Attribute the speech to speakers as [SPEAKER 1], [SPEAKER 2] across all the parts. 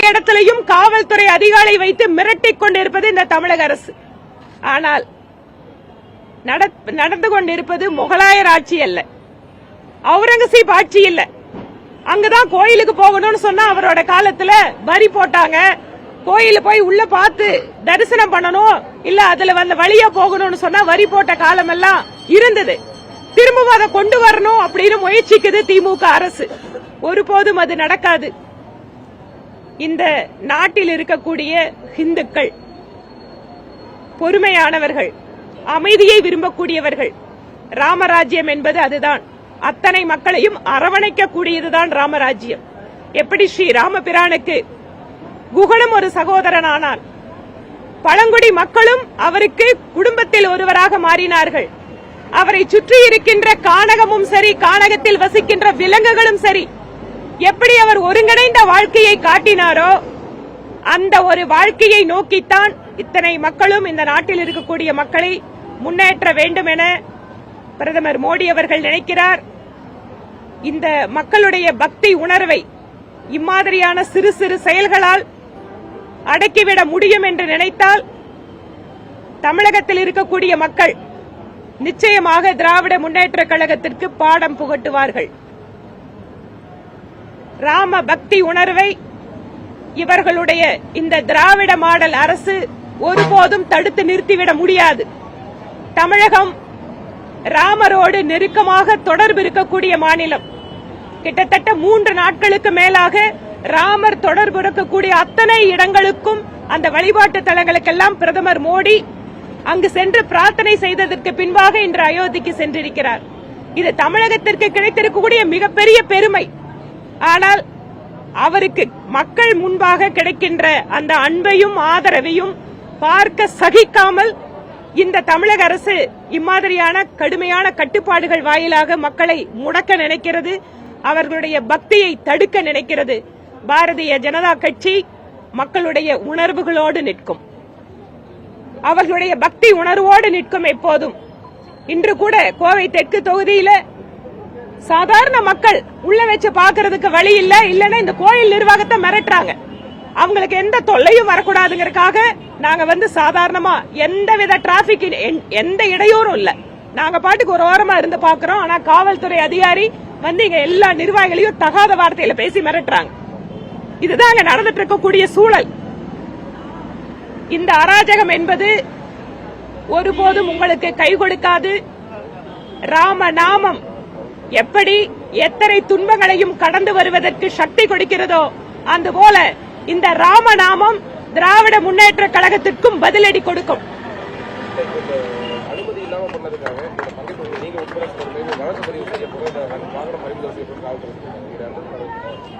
[SPEAKER 1] இடத்திலையும் காவல்துறை அதிகாரி வைத்து மிரட்டிக் கொண்டிருப்பது இந்த தமிழக அரசு. ஆனால் நடந்து கொண்டிருப்பது முகலாயர் ஆட்சி அல்ல. அவுரங்கசீப் ஆட்சி இல்ல. அங்கதான் கோயிலுக்கு போகணும்னு சொன்னா அவரோட காலத்துல வரி போட்டாங்க. கோயில போய் உள்ள பார்த்து தரிசனம் பண்ணணும். இல்ல அதுல வந்த வழியா போகணும்னு சொன்னா வரி போட்ட காலம் எல்லாம் இருந்தது. திரும்பவும் அதை கொண்டு வரணும் அப்படின்னு முயற்சிக்குது திமுக அரசு. ஒருபோதும் அது நடக்காது. இந்த நாட்டில் இருக்கக்கூடிய ஹிந்துக்கள் பொறுமையானவர்கள் அமைதியை விரும்பக்கூடியவர்கள் ராமராஜ்யம் என்பது அதுதான். அத்தனை மக்களையும் அரவணைக்கக்கூடியதுதான் ராமராஜ்யம். எப்படி ஸ்ரீ ராமபிரானுக்கு குகனும் ஒரு சகோதரன் ஆனான் பழங்குடி மக்களும் அவருக்கு குடும்பத்தில் ஒருவராக மாறினார்கள். அவரை சுற்றி இருக்கின்ற கானகமும் சரி கானகத்தில் வசிக்கின்ற விலங்குகளும் சரி எப்படி அவர் ஒருங்கிணைந்த வாழ்க்கையை காட்டினாரோ அந்த ஒரு வாழ்க்கையை நோக்கித்தான் இத்தனை மக்களும் இந்த நாட்டில் இருக்கக்கூடிய மக்களை முன்னேற்ற வேண்டும் என பிரதமர் மோடி அவர்கள் நினைக்கிறார். இந்த மக்களுடைய பக்தி உணர்வை இம்மாதிரியான சிறு சிறு செயல்களால் அடக்கிவிட முடியும் என்று நினைத்தால் தமிழகத்தில் இருக்கக்கூடிய மக்கள் நிச்சயமாக திராவிட முன்னேற்ற கழகத்திற்கு பாடம் புகட்டுவார்கள். ராம பக்தி உணர்வை இவர்களுடைய இந்த திராவிட மாடல் அரசு ஒருபோதும் தடுத்து நிறுத்திவிட முடியாது. தமிழகம் ராமரோடு நெருக்கமாக தொடர்பு இருக்கக்கூடிய மாநிலம். கிட்டத்தட்ட மூன்று நாட்களுக்கு மேலாக ராமர் தொடர்பு இருக்கக்கூடிய அத்தனை இடங்களுக்கும் அந்த வழிபாட்டு தலங்களுக்கெல்லாம் பிரதமர் மோடி அங்கு சென்று பிரார்த்தனை செய்ததற்கு பின்பாக இன்று அயோத்திக்கு சென்றிருக்கிறார். இது தமிழகத்திற்கு கிடைத்திருக்கக்கூடிய மிகப்பெரிய பெருமை. ஆனால் அவருக்கு மக்கள் முன்பாக கிடைக்கின்ற அந்த அன்பையும் ஆதரவையும் பார்க்க சகிக்காமல் இந்த தமிழக அரசு இம்மாதிரியான கடுமையான கட்டுப்பாடுகள் வாயிலாக மக்களை முடக்க நினைக்கிறது அவர்களுடைய பக்தியை தடுக்க நினைக்கிறது. பாரதிய ஜனதா கட்சி மக்களுடைய உணர்வுகளோடு நிற்கும். அவர்களுடைய பக்தி உணர்வோடு நிற்கும் எப்போதும். இன்று கூட கோவை தெற்கு தொகுதியில சாதாரண மக்கள் உள்ள வச்சு பாக்குறதுக்கு வழி இல்ல இல்லன்னா இந்த கோயில் நிர்வாகத்தை மிரட்டுறாங்க. அவங்களுக்கு எந்த தொல்லையும் வரக்கூடாதுங்கிறதுக்காக நாங்க வந்து சாதாரணமா எந்த வித டிராபிக் எந்த இடையூறும் இல்ல. நாங்க பாட்டுக்கு ஒரு ஓரமா இருந்து பாக்குறோம் ஆனா காவல்துறை அதிகாரி வந்து இங்க எல்லா நிர்வாகிகளையும் தகாத வார்த்தையில பேசி மிரட்டுறாங்க. இதுதான் அங்க நடந்துட்டு இருக்கக்கூடிய சூழல். இந்த அராஜகம் என்பது ஒருபோதும் உங்களுக்கு கை கொடுக்காது. ராம நாமம் எப்படி எத்தனை துன்பங்களையும் கடந்து வருவதற்கு சக்தி கொடுக்கிறதோ அதுபோல இந்த ராம நாமம் திராவிட முன்னேற்ற கழகத்திற்கும் பதிலடி கொடுக்கும்.
[SPEAKER 2] இந்த இந்த. அந்த.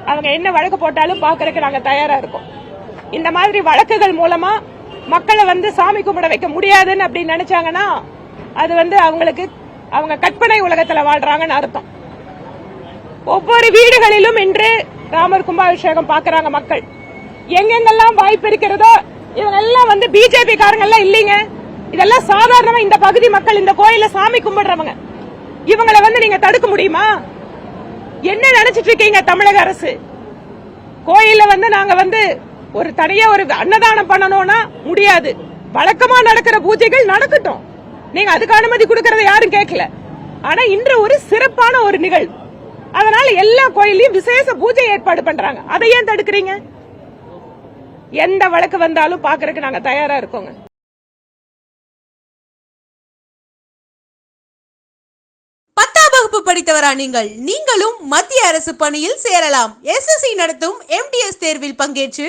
[SPEAKER 1] அவங்க என்ன வழக்கு போட்டாலும் பாக்குறதுக்கு நாங்க தயாரா இருக்கோம். இந்த மாதிரி வழக்குகள் மூலமா மக்களை வந்து சாமி கும்பிட வைக்க முடியாதுன்னு அப்படி நினைச்சாங்கன்னா அது வந்து அவங்களுக்கு அவங்க கற்பனை உலகத்துல வாழ்றாங்கன்னு அர்த்தம். ஒவ்வொரு வீடுகளிலும் இன்று ராமர் கும்பாபிஷேகம் பாக்குறாங்க மக்கள். எங்கெங்கெல்லாம் வாய்ப்பு இருக்கிறதோ இவங்க வந்து பிஜேபி காரங்க எல்லாம் இல்லைங்க. இதெல்லாம் சாதாரணமா இந்த பகுதி மக்கள் இந்த கோயில சாமி கும்பிடுறவங்க. இவங்களை வந்து நீங்க தடுக்க முடியுமா? என்ன நினைச்சிட்டு இருக்கீங்க தமிழக அரசு? கோயில்ல வந்து நாங்க வந்து ஒரு தனியா ஒரு அன்னதானம் பண்ணணும்னா முடியாது. வழக்கமா நடக்கிற பூஜைகள் நடக்கட்டும். நீங்க அதுக்கு அனுமதி கொடுக்கறத யாரும் கேட்கல. ஆனா இன்று ஒரு சிறப்பான ஒரு நிகழ்வு அதனால எல்லா கோயிலையும் விசேஷ பூஜை ஏற்பாடு பண்றாங்க. அதை ஏன் தடுக்கிறீங்க? எந்த வழக்கு வந்தாலும் பாக்குறதுக்கு நாங்க தயாரா இருக்கோங்க.
[SPEAKER 3] பத்தாம் வகுப்பு படித்தவரா நீங்கள்? நீங்களும் மத்திய அரசு பணியில் சேரலாம். எஸ்எஸ்சி நடத்தும் எம்டிஎஸ் தேர்வில் பங்கேற்று